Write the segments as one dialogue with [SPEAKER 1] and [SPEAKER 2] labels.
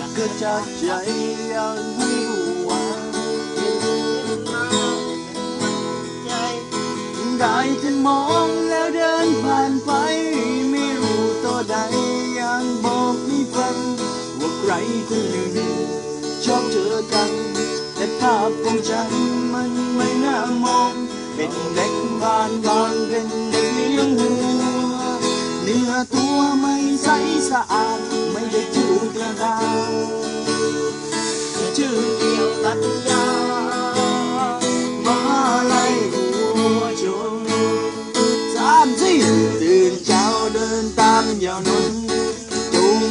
[SPEAKER 1] รักเกิดจากใจยังให้รู้ว่าได้แต่มองแล้วเดินผ่านไป ไม่รู้ตัวใดยังบอกไม่ฟัง ว่าใครคนหนึ่งชอบเจอกัน แต่ภาพของฉันมันไม่น่ามอง เป็นเด็กบ้านบางเป็นเด็กเลี้ยงวัวเนื้อตัวไม่ใสสะอาด ไม่ได้จืดกระดา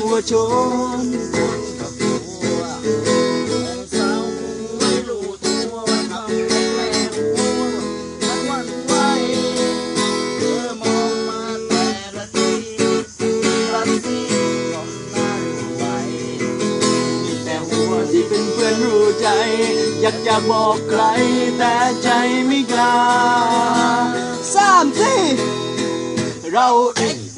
[SPEAKER 1] วัวชนแต่หัวที่เป็นเพื่อนรู้ใจ อยากจะบอกใคร แต่ใจไม่กล้าสามสี่เราเด็ก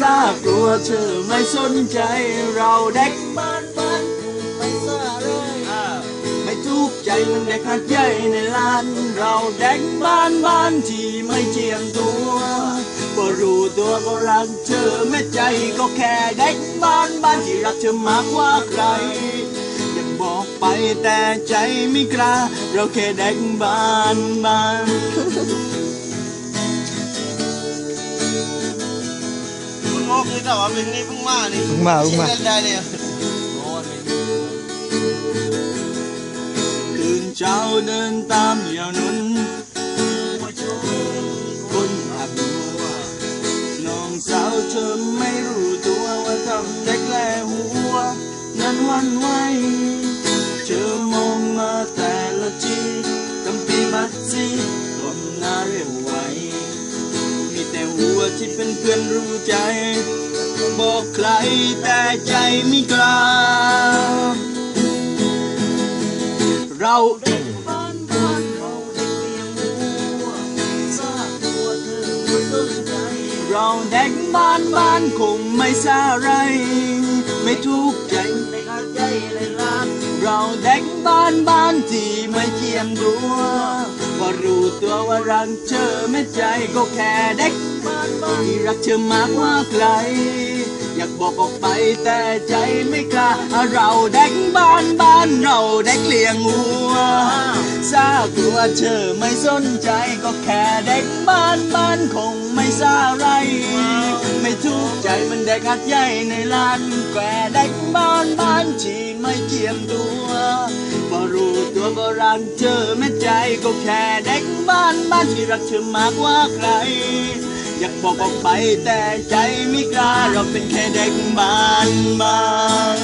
[SPEAKER 1] ทราบกลัวเธอไม่สนใจเราเด็กบ้านบ้านไม่ทราบเลยไม่ทุกข์ใจมันเด็กหัดใหญ่ในลาน เราเด็กบ้านบ้านที่ไม่เจียมตัวก็รู้ตัวก็รักเธอแม่ใจก็แค่เด็กบ้านบ้านที่รักเธอมากกว่าใครอยาบอกไปแต่ใจไม่กล้าเราแค่เด็กบ้านบ้าน
[SPEAKER 2] คุณงอกนี่แต่ว่าเป็นนี่เพิ่งมานี่
[SPEAKER 3] เพิ่งมาเพิ่งมา
[SPEAKER 2] เล่นได้เลย
[SPEAKER 1] ตื่นเช้าเดินตามเหยาวนุนคนอับหัวน้องสาวเธอไม่รู้ตัวว่าทำแต่แกล้หัว นั้นวันไหว ที่เป็นเพื่อนรู้ใจ บอกใครแต่ใจไม่กล้า เราเด็กบ้านบ้านเราเด็กเรียมัวทราบตัวเธอไม่สนใจเราเด็กบ้านบ้านคงไม่สาไร ไม่ทุกข์ใจในกาใจเลยล้านเราเด็กบ้านบ้านที่ไม่เทียมตัวก็รู้ตัวว่ารักเธอไม่ใจก็แค่เด็กานบ้านที่รักเธอมากว่าใครอยากบอกออกไปแต่ใจไม่กล้า เราเด็กบ้านบ้านเราเด็กเลี้ยงวัวทราบตัวเธอไม่สนใจก็แค่เด็กบ้านบ้านคงไม่สาไร ไม่ทุกข์ใจมันเด็กหัดใหญ่ในลานแกวเด็กบ้านบ้านที่ไม่เจียมตัวพอรู้ตัวก็รักเธอแม่ใจก็แค่เด็กบ้านบ้านที่รักเธอมากกว่าใคร อยากบอกออกไปแต่ใจไม่กล้าเราเป็นแค่เด็กบ้านบ้าง